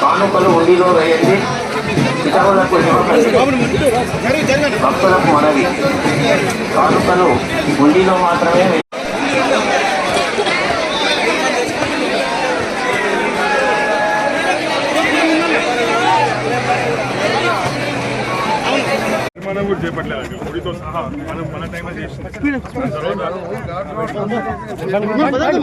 కానుకలు ఉండిలో వేయండి. ఇతరులకు. భక్తులకు మనవి. కానుకలు ఉండిలో మాత్రమే. మనం కూడా చేపట్టలేదు గుడితో సహా మనం మన చేసిన. తర్వాత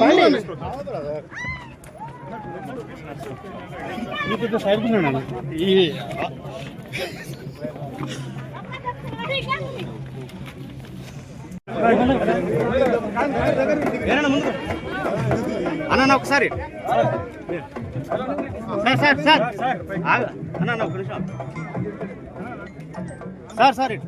అన్న ఒకసారి. Sir sir sir. అన్న, ఒక నిమిషం. సార్ సార్ ఇటు.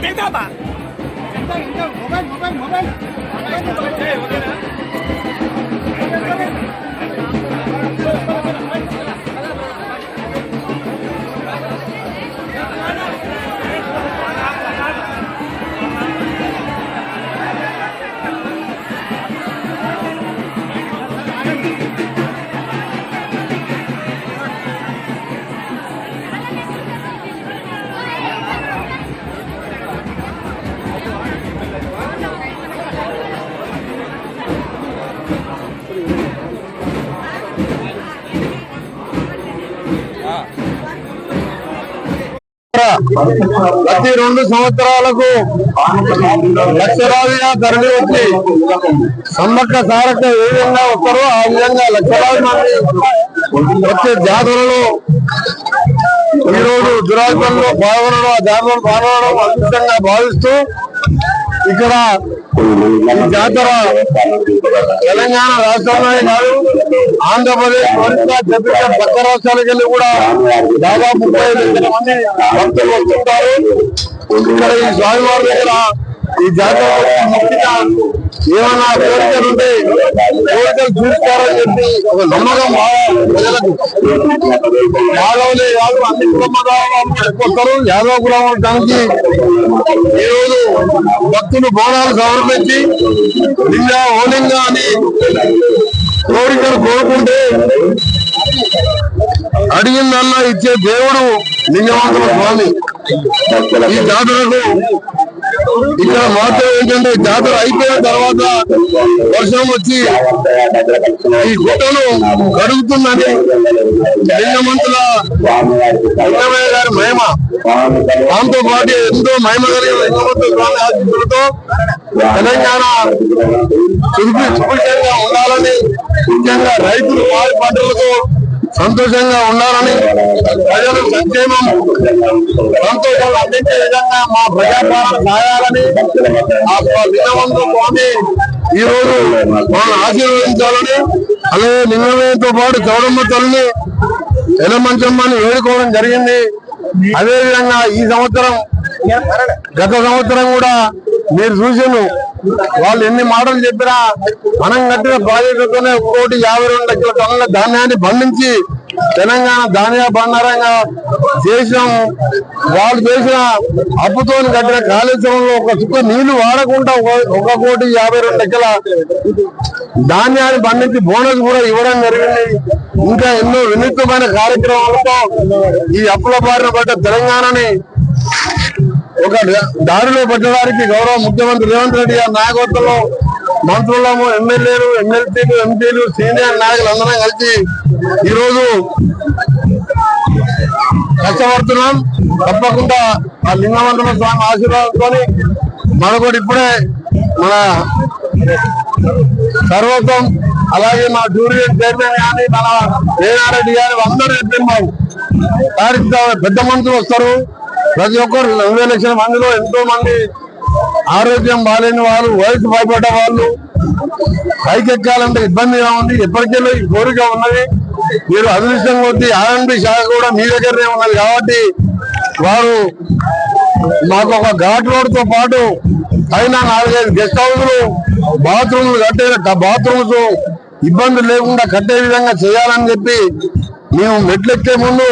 别倒吧，认真认真我问我问我问我问你我问你 ప్రతి రెండు సంవత్సరాలకు లక్షలాదిగా తరలి వచ్చి సమ్మక్క సారక్క ఏ విధంగా వస్తారో ఆ విధంగా లక్షలాది మంది వచ్చే జాతరలో ఈరోజు రోజు పాల్గొనడం ఆ జాతరలో పాల్గొనడం అద్భుతంగా భావిస్తూ ఇక్కడ ఈ జాతర తెలంగాణ రాష్ట్రంలోనే కాదు ఆంధ్రప్రదేశ్ ఒరిస్సా ఛత్తీస్గఢ్ పక్క రాష్ట్రాలకెళ్ళి కూడా దాదాపు ముప్పై ఐదు లక్షల మంది భక్తులు వస్తుంటారు. ఇక్కడ ఈ స్వామివారి దగ్గర ఈ జాతర ముఖ్యంగా ఏమన్నా కోరికలు ఉంటే కోరికలు చూస్తారని చెప్పి ఒక నమ్మకం ప్రజలకు. యాదవులే కాదు అన్ని కులమతాలు యాదవ కులం దానికి ఈరోజు భక్తులు బోనాలు సమర్పించి లింగ ఓలింగ అని కోరికలు కోరుకుంటే అడిగిందల్లా ఇచ్చే దేవుడు లింగవంతుల స్వామి. ఈ జాతరకు ఇక్కడ మాత్రం ఏంటంటే జాతర అయిపోయిన తర్వాత వర్షం వచ్చి ఈ గుట్టను కడుగుతుందని లింగమంతుల లింగమయ్య గారి మహిమ దాంతో పాటు ఎంతో మహిమ కలిగిన లింగమంతుల స్వామి ఆశీస్సులతో తెలంగాణ చురుకు చురుకుగా ఉండాలని ముఖ్యంగా రైతులు వారి పంటలకు సంతోషంగా ఉండాలని ప్రజలు సంక్షేమం సంతోషం అందించే విధంగా మా ప్రజాపాలన సాగాలని ఆ స్వామి ఈ రోజు మనం ఆశీర్వదించాలని అలాగే నిన్నతో పాటు చౌడమ్మ తల్లిని ఎలమంచమ్మని వేడుకోవడం జరిగింది. అదేవిధంగా ఈ సంవత్సరం గత సంవత్సరం కూడా మీరు చూసాను వాళ్ళు ఎన్ని మాటలు చెప్పినా మనం కట్టిన ప్రాజెక్టుతోనే కోటి యాభై రెండు లక్షల టన్నుల ధాన్యాన్ని బంధించి తెలంగాణ ధాన్య బండారంగా చేసినాము వాళ్ళు చేసిన అప్పుతో కట్టిన కాళేశ్వరంలో ఒక చుక్క నీళ్ళు వాడకుండా ఒక- ఒక కోటి యాభై రెండు లక్షల ధాన్యాన్ని పండించి బోనస్ కూడా ఇవ్వడం జరిగింది. ఇంకా ఎన్నో వినూత్నమైన కార్యక్రమాలతో ఈ అప్పుల బారిన పడ్డ తెలంగాణని ఒక దారిలో పడ్డవారికి గౌరవ ముఖ్యమంత్రి రేవంత్ రెడ్డి గారు నాయకత్వంలో మంత్రులము ఎమ్మెల్యేలు ఎమ్మెల్సీలు ఎంపీలు సీనియర్ నాయకులు అందరం కలిసి ఈరోజు కష్టపడుతున్నాం. తప్పకుండా ఆ లింగమంత్రుల స్వామి ఆశీర్వాదంతో మనకు ఇప్పుడే మన సర్వత్వం అలాగే మా టూరిజం చైర్మన్ కానీ మన రేనారెడ్డి గారు అందరూ చెప్తున్నాం పెద్ద మనుషులు వస్తారు. ప్రతి ఒక్కరు నలభై లక్షల మందిలో ఎంతో మంది ఆరోగ్యం బాగాలేని వాళ్ళు వయసు భయపడ్డ వాళ్ళు పైకెక్కాలంటే ఇబ్బందిగా ఉంది. ఎప్పటికెళ్ళి ఈ కోరిక ఉన్నది. మీరు అదృష్టం కొద్ది ఆర్ఎన్బి శాఖ కూడా మీ దగ్గరనే ఉన్నది కాబట్టి వారు మాకు ఒక ఘాట్ రోడ్తో పాటు పైన నాలుగైదు గెస్ట్ హౌస్లు బాత్రూమ్లు కట్టే బాత్రూమ్స్ ఇబ్బంది లేకుండా కట్టే విధంగా చేయాలని చెప్పి మేము మెట్లెక్కే ముందు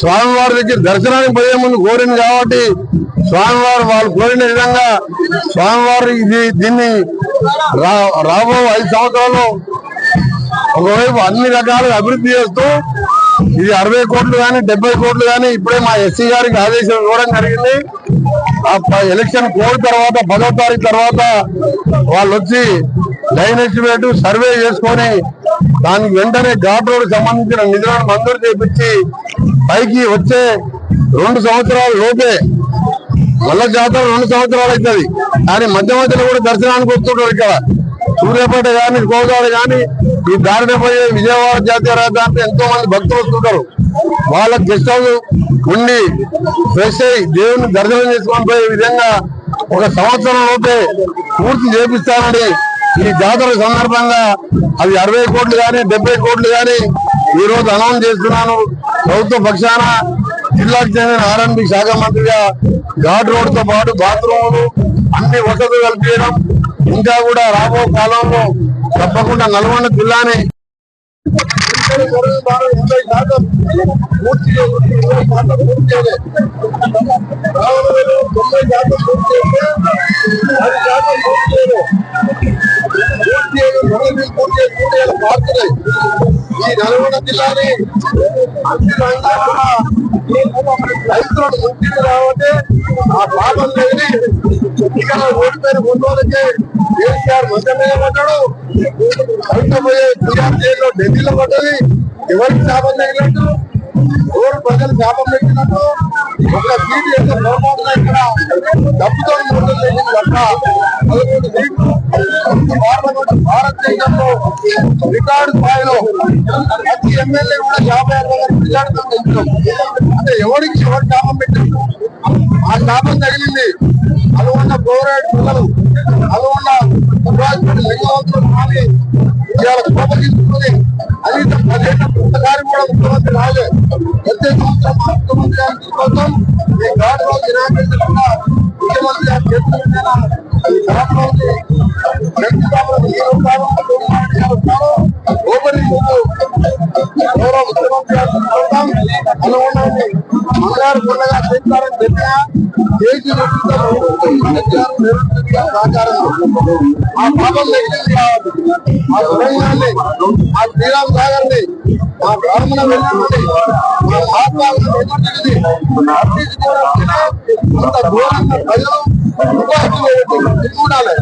స్వామివారి దగ్గర దర్శనానికి పోయే ముందు కోరింది కాబట్టి స్వామివారు వాళ్ళు కోరిన విధంగా స్వామివారు ఇది దీన్ని రా రాబో ఐదు సంవత్సరాలు ఒకవైపు అన్ని రకాలుగా అభివృద్ధి చేస్తూ ఇది అరవై కోట్లు కానీ డెబ్బై కోట్లు కానీ ఇప్పుడే మా ఎస్సీ గారికి ఆదేశం ఇవ్వడం జరిగింది. ఆ ఎలక్షన్ కోడ్ తర్వాత పదో తారీఖు తర్వాత వాళ్ళు వచ్చి లైన్ ఎస్టిమేట్ సర్వే చేసుకొని దానికి వెంటనే ఘాట్ రోడ్ సంబంధించిన నిధులను మంజూరు చేపించి పైకి వచ్చే రెండు సంవత్సరాల లోపే మల్ల జాతర రెండు సంవత్సరాలు అవుతుంది. కానీ మధ్య మధ్యలో కూడా దర్శనానికి వస్తుంటారు ఇక్కడ. సూర్యాపేట కానీ గోదావరి కానీ ఈ దారిన పోయే విజయవాడ జాతీయ రహదారికి ఎంతో మంది భక్తులు వస్తుంటారు. వాళ్ళ గెస్ట్ హౌస్ ఉండి ఫ్రెష్ అయ్యి దేవుని దర్శనం చేసుకొని పోయే విధంగా ఒక సంవత్సరం లోపే పూర్తి చేపిస్తానని ఈ జాతర సందర్భంగా అది అరవై కోట్లు కానీ డెబ్బై కోట్లు కానీ ఈ రోజు అనౌన్స్ చేస్తున్నాను ప్రభుత్వ పక్షాన జిల్లాకు చెందిన ఆర్ఎన్బి శాఖ మంత్రిగా ఘాట్ రోడ్తో పాటు బాత్రూములు అన్ని వసతులు కల్పించడం ఇంకా కూడా రాబో కాలంలో తప్పకుండా నల్గొండ జిల్లాని ఎనభై శాతం పూర్తి చేసి ఇరవై శాతం పూర్తి చేయలేదు. తొంభై శాతం పూర్తి చేస్తే పది శాతం పూర్తి చేయలేదు. పూర్తి చేయడం మొదలు పూర్తి చేసి పూర్తి చేయాలి బాధ్యత ఈ నల్గొండ జిల్లాని అన్ని రంగాల్లో రైతులను ముందుకు రావటే ఆ పాపం లేని ఇక్కడ ఓడిపోయిన ముందులకి కేసీఆర్ మధ్య మీద పడ్డాడు బయట పోయే టీఆర్ జైల్లో ఢిల్లీలో పడ్డది ఎవరికి శాపం తగినట్టు ఎవరు ప్రజలు శాపం పెట్టినట్టు ఒక సీటు యొక్క ఇక్కడ డబ్బుతో ముందు తప్ప పదకొండు సీట్లు పార్లమెంట్ భారతదేశంలో రికార్డు స్థాయిలో ప్రతి ఎమ్మెల్యే కూడా యాభై ఆరు వేల మెజార్టీతో గెలిచాం. అంటే ఎవరికి ఎవరు శాపం పెట్టారు ఆ శాపం తగిలింది అలవన్న గోరేడు పిల్లలు అలవన్న సుభాష్ లింగవంతులు కానీ ఇవాళ కోపగించుకుని అది పదిహేను పుస్తకాలు కూడా ముఖ్యమంత్రి రాలేదు ప్రతి సంవత్సరం ముఖ్యమంత్రి కోసం ఈ గాడిలో నిరాకరించకుండా ఈ ఘాట్ రోజు శంకుస్థాపన ఈ రూపాయలు ఓపెనింగ్ ముందు గౌరవ ముఖ్యమంత్రి గారు చూద్దాం మంగారు కొండగా చేస్తారని చెప్పినా చేసి సహకారం ఆ పాపం తగ్గింది ఆ సురంగాన్ని ఆ శ్రీరామ్ సాగర్ని ఆ బ్రాహ్మణ వెళ్ళండి మా మహాత్మాలను ఎదుర్కొంది అంత ఘోరంగా ప్రజలు ఉపాధి ఉండాలి